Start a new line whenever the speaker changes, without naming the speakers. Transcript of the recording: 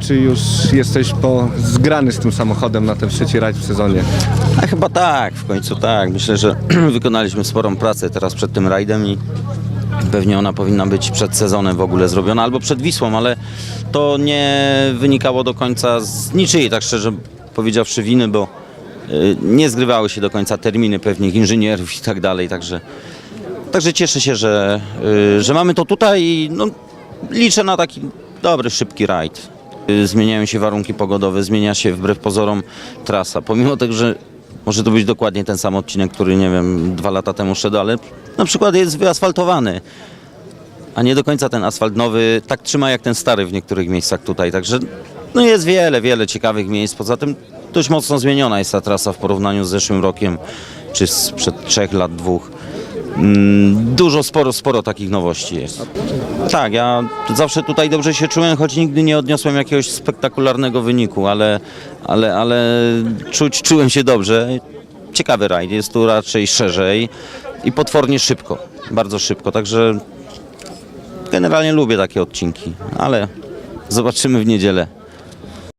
czy już jesteś po zgrany z tym samochodem na ten trzeci rajd w sezonie?
A chyba tak, w końcu tak. Myślę, że wykonaliśmy sporą pracę teraz przed tym rajdem i pewnie ona powinna być przed sezonem w ogóle zrobiona, albo przed Wisłą, ale to nie wynikało do końca z niczyjej, tak szczerze powiedziawszy, winy, bo y, nie zgrywały się do końca terminy pewnych inżynierów i tak dalej, także, także cieszę się, że, y, że mamy to tutaj i no, liczę na taki dobry, szybki rajd. Y, Zmieniają się warunki pogodowe, zmienia się wbrew pozorom trasa. Pomimo tego, że może to być dokładnie ten sam odcinek, który nie wiem, dwa lata temu szedł, ale na przykład jest wyasfaltowany. A nie do końca ten asfalt nowy tak trzyma jak ten stary w niektórych miejscach tutaj. Także no jest wiele, wiele ciekawych miejsc. Poza tym dość mocno zmieniona jest ta trasa w porównaniu z zeszłym rokiem, czy sprzed trzech lat, dwóch. Mm, Dużo, sporo, sporo takich nowości jest. Tak, ja zawsze tutaj dobrze się czułem, choć nigdy nie odniosłem jakiegoś spektakularnego wyniku, ale, ale, ale czuć, czułem się dobrze. Ciekawy rajd, jest tu raczej szerzej i potwornie szybko, bardzo szybko, także generalnie lubię takie odcinki, ale zobaczymy w niedzielę.